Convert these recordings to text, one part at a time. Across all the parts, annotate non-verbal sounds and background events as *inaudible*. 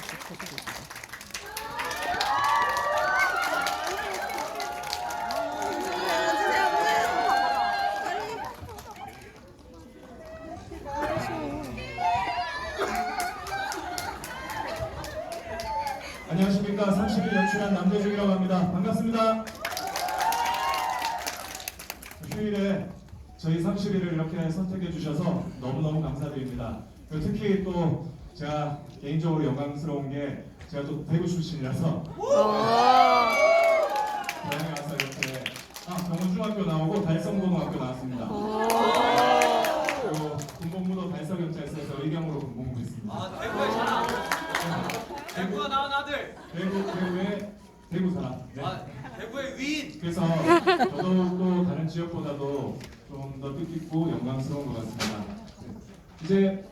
부탁드립니다. 안녕하십니까 30일 연출한 남대중이라고 합니다. 반갑습니다. 휴일에 저희 30일을 이렇게 선택해 주셔서 너무너무 감사드립니다. 특히 또 제가 개인적으로 영광스러운 게 제가 또 대구 출신이라서 고향에 와서 *laughs* 이렇게 아, 경원중학교 나오고 달성고등학교 나왔습니다. 그리고 군복무도 달성경찰서에서 의경으로 군복무 했습니다. 아 대구의 자랑. 대구가 낳은 아들. 대구 대구의 대구 사람. 네. 아 대구의 위인. 그래서 더더욱 또 다른 지역보다도 좀 더 뜻깊고 영광스러운 것 같습니다. 네. 이제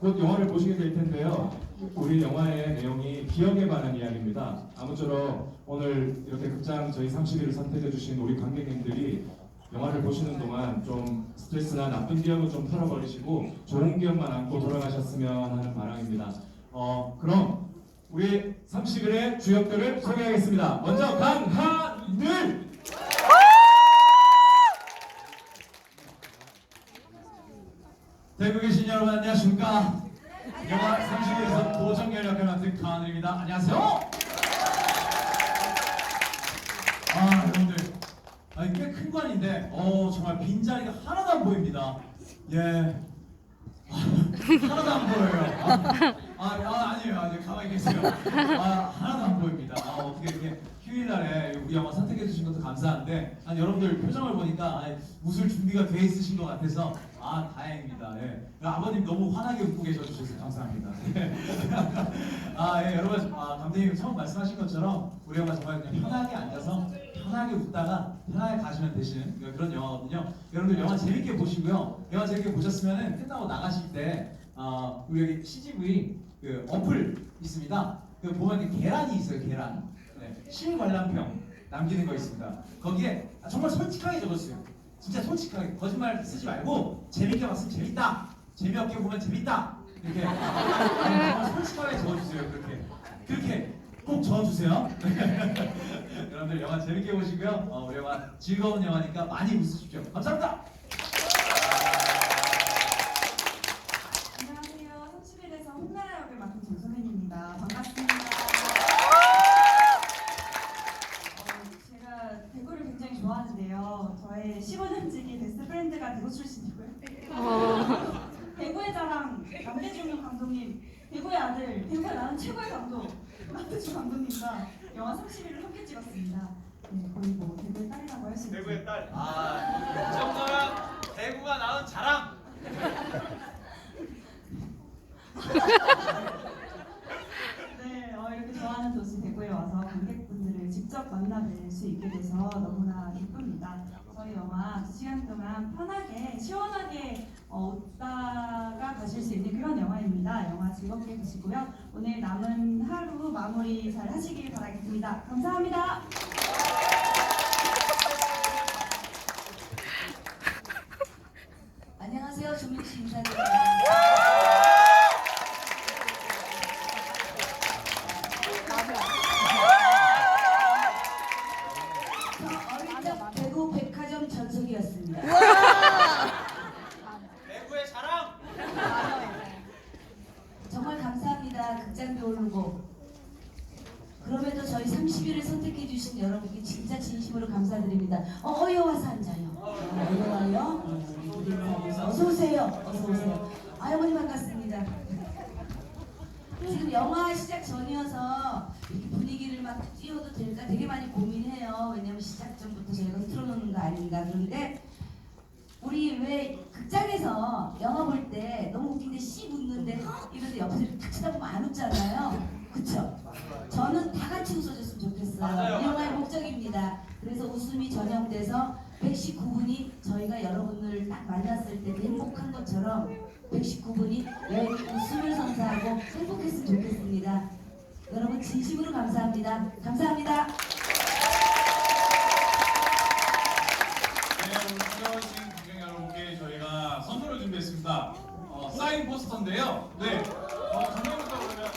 곧 영화를 보시게 될 텐데요. 우리 영화의 내용이 기억에 관한 이야기입니다. 아무쪼록 오늘 이렇게 극장 저희 30일을 선택해 주신 우리 관객님들이 영화를 보시는 동안 좀 스트레스나 나쁜 기억은 좀 털어버리시고 좋은 기억만 안고 돌아가셨으면 하는 바람입니다. 어, 그럼 우리 30일의 주역들을 소개하겠습니다. 먼저 강하늘! 대구 계신 여러분 안녕하십니까? 영화 30일에서 도정열 역을 맡은 강하늘입니다. 안녕하세요. 아 여러분들, 아니 꽤큰 관인데, 어 정말 빈 자리가 하나도 안 보입니다. 예. 하나도 안 보여요. 아, 아, 아 아니에요, 아니에요. 가만히 계세요. 아 하나도 안 보입니다. 아, 어떻게 이렇게 휴일날에 우리 영화 선택해 주신 것도 감사한데, 아니 여러분들 표정을 보니까 아니, 웃을 준비가 돼 있으신 것 같아서 아 다행입니다. 예. 아버님 너무 환하게 웃고 계셔 주셔서 감사합니다. 예. *laughs* 아 예, 여러분, 아, 감독님 처음 말씀하신 것처럼 우리 영화 정말 그냥 편하게 앉아서 편하게 웃다가 편하게 가시면 되시는 그런 영화거든요. 여러분들 영화 재밌게 보시고요. 영화 재밌게 보셨으면은 끝나고 나가실 때 어, 우리 여기 CGV 그 어플 있습니다. 그 보면 계란이 있어요. 계란. 네, 실관람평 남기는 거 있습니다. 거기에 정말 솔직하게 적었어요. 진짜 솔직하게 거짓말 쓰지 말고 재밌게 봤으면 재밌다. 재미없게 보면 재밌다. 이렇게 정말 *laughs* 솔직하게 적어주세요. 그렇게 그렇게 꼭 적어주세요. *laughs* 여러분들 영화 재밌게 보시고요. 어, 우리 영화 즐거운 영화니까 많이 웃으십시오. 감사합니다. 안녕하세요. 30일에서 홍나라 역을 맡은 정선현입니다. 반갑습니다. 어, 제가 대구를 굉장히 좋아하는데요. 저의 15년지기 베스트 프렌드가 대구 출신이고요. 대구의 자랑 남대중 감독님, 대구의 아들, 대구에 나는 최고의 감독 남대중 감독님과 영화 30일을 함께 찍었습니다. 네, 거의 뭐 대구의 딸이라고 할 수 있죠. 대구의 딸. 아이 정도면 대구가 낳은 자랑. *laughs* 네, 어, 이렇게 좋아하는 도시 대구에 와서 관객분들을 직접 만나뵐 수 있게 돼서 너무나 기쁩니다. 저희 영화 2시간 동안 편하게, 시원하게 어, 웃다가 가실 수 있는 그런 영화입니다. 영화 즐겁게 보시고요. 오늘 남은 하루 마무리 잘 하시길 바라겠습니다. 감사합니다. 극장비 오르고. 그럼에도 저희 30일을 선택해 주신 여러분께 진짜 진심으로 감사드립니다. 어, 어여 와서 앉아요. 어, 어여 와요. 어, 어서 오세요. 어서 오세요. 아, 어머니 반갑습니다. 지금 영화 시작 전이어서 이렇게 분위기를 막 띄워도 될까 되게 많이 고민해요. 왜냐면 시작 전부터 저희가 틀어놓는 거 아닌가. 그런데 우리 왜 극장에서 영화 볼 때 너무 웃긴데 씩 웃는데 이런데 옆에서 웃잖아요. 그쵸? 저는 다 같이 웃어줬으면 좋겠어요. 맞아요. 이 영화의 목적입니다. 그래서 웃음이 전염돼서 119분이 저희가 여러분을 딱 만났을 때 행복한 것처럼 119분이 여기 웃음을 선사하고 행복했으면 좋겠습니다. 여러분 진심으로 감사합니다. 감사합니다. 네, 오늘 찾아오신 관객 여러분께 저희가 선물을 준비했습니다. 어, 사인 포스터인데요. 네, 어, 감독님부터 그러면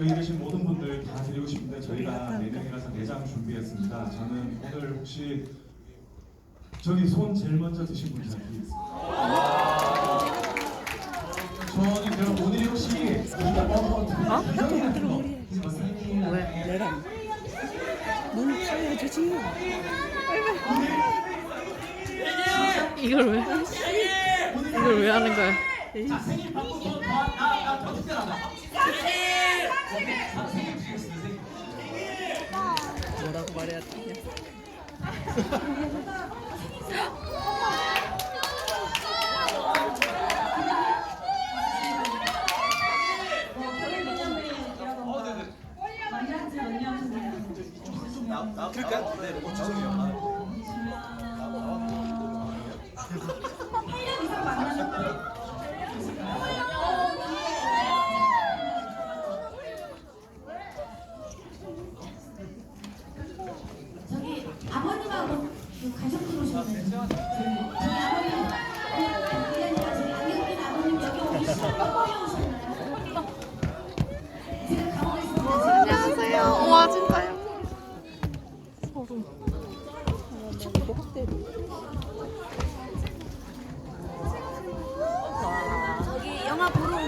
여기 계신 모든 분들 다 드리고 싶은데 저희가 네 명이라서 네 장 준비했습니다. 저는 오늘 혹시 저기 손 제일 먼저 드신 분이 드리겠습니다. 저는 그럼 오늘이 혹시 어? 기정이라는 거 왜? 내랑 눈 살려주지 이걸 왜? 이걸 왜 하는 거야? 자 생일 바꾸고 나나더 특별하다 뭐라고 말해야 되냐 뭐 그럴까? 네, 어, 죄송해요. 아,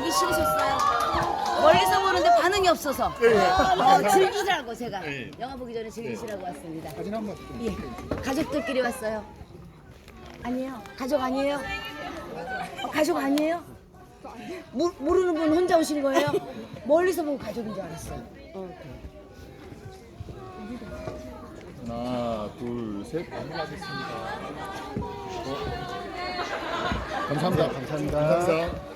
보러 오기 싫으셨어요? 멀리서 보는데 반응이 없어서 어, 즐기시라고 제가 영화 보기 전에 즐기시라고 왔습니다. 예, 가족들끼리 왔어요. 아니에요. 가족 아니에요? 어, 가족 아니에요? 모, 모르는 분 혼자 오신 거예요? 멀리서 보고 가족인 줄 알았어요. 어, 하나, 둘, 셋. 넘어가겠습니다. 감사합니다. 감사합니다. 감사합니다.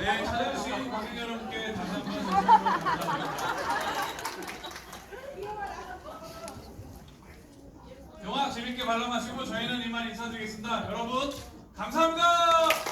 네, 찾아주신 관객 여러분께 다시 한번. 영화 재밌게 관람하시고 저희는 이만 인사드리겠습니다. 여러분 감사합니다.